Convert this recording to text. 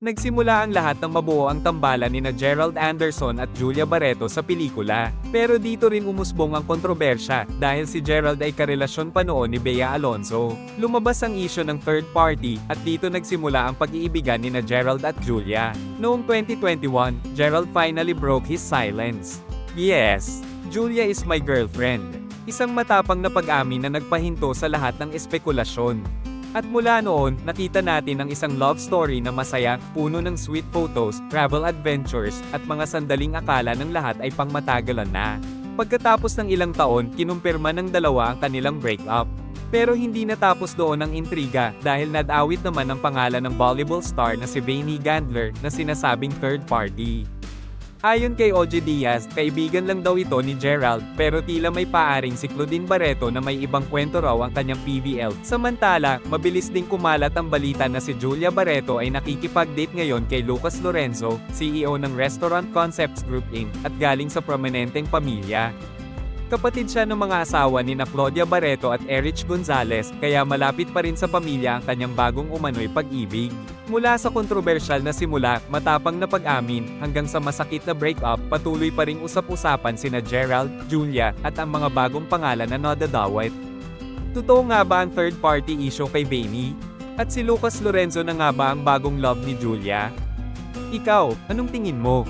Nagsimula ang lahat ng mabuo ang tambalan ni na Gerald Anderson at Julia Barreto sa pelikula. Pero dito rin umusbong ang kontrobersya, dahil si Gerald ay karelasyon pa noon ni Bea Alonzo. Lumabas ang isyo ng third party, at dito nagsimula ang pag-iibigan ni na Gerald at Julia. Noong 2021, Gerald finally broke his silence. Yes, Julia is my girlfriend. Isang matapang na pag-amin na nagpahinto sa lahat ng espekulasyon. At mula noon, nakita natin ang isang love story na masaya, puno ng sweet photos, travel adventures, at mga sandaling akala ng lahat ay pangmatagalan na. Pagkatapos ng ilang taon, kinumpirma ng dalawa ang kanilang breakup. Pero hindi natapos doon ang intriga dahil nadawit naman ang pangalan ng volleyball star na si Vaini Gandler na sinasabing third party. Ayon kay OJ Diaz, kaibigan lang daw ito ni Gerald, pero tila may paaring si Claudine Barreto na may ibang kwento raw ang kanyang PVL. Samantala, mabilis ding kumalat ang balita na si Julia Barreto ay nakikipag-date ngayon kay Lucas Lorenzo, CEO ng Restaurant Concepts Group Inc. at galing sa prominenteng pamilya. Kapatid siya ng mga asawa ni na Claudia Barreto at Erich Gonzalez, kaya malapit pa rin sa pamilya ang kanyang bagong umano'y pag-ibig. Mula sa kontrobersyal na simula, matapang na pag-amin, hanggang sa masakit na breakup, patuloy pa ring usap-usapan sina Gerald, Julia, at ang mga bagong pangalan na nadadawit. Totoo nga ba ang third party issue kay Vaini? At si Lucas Lorenzo na nga ba ang bagong love ni Julia? Ikaw, anong tingin mo?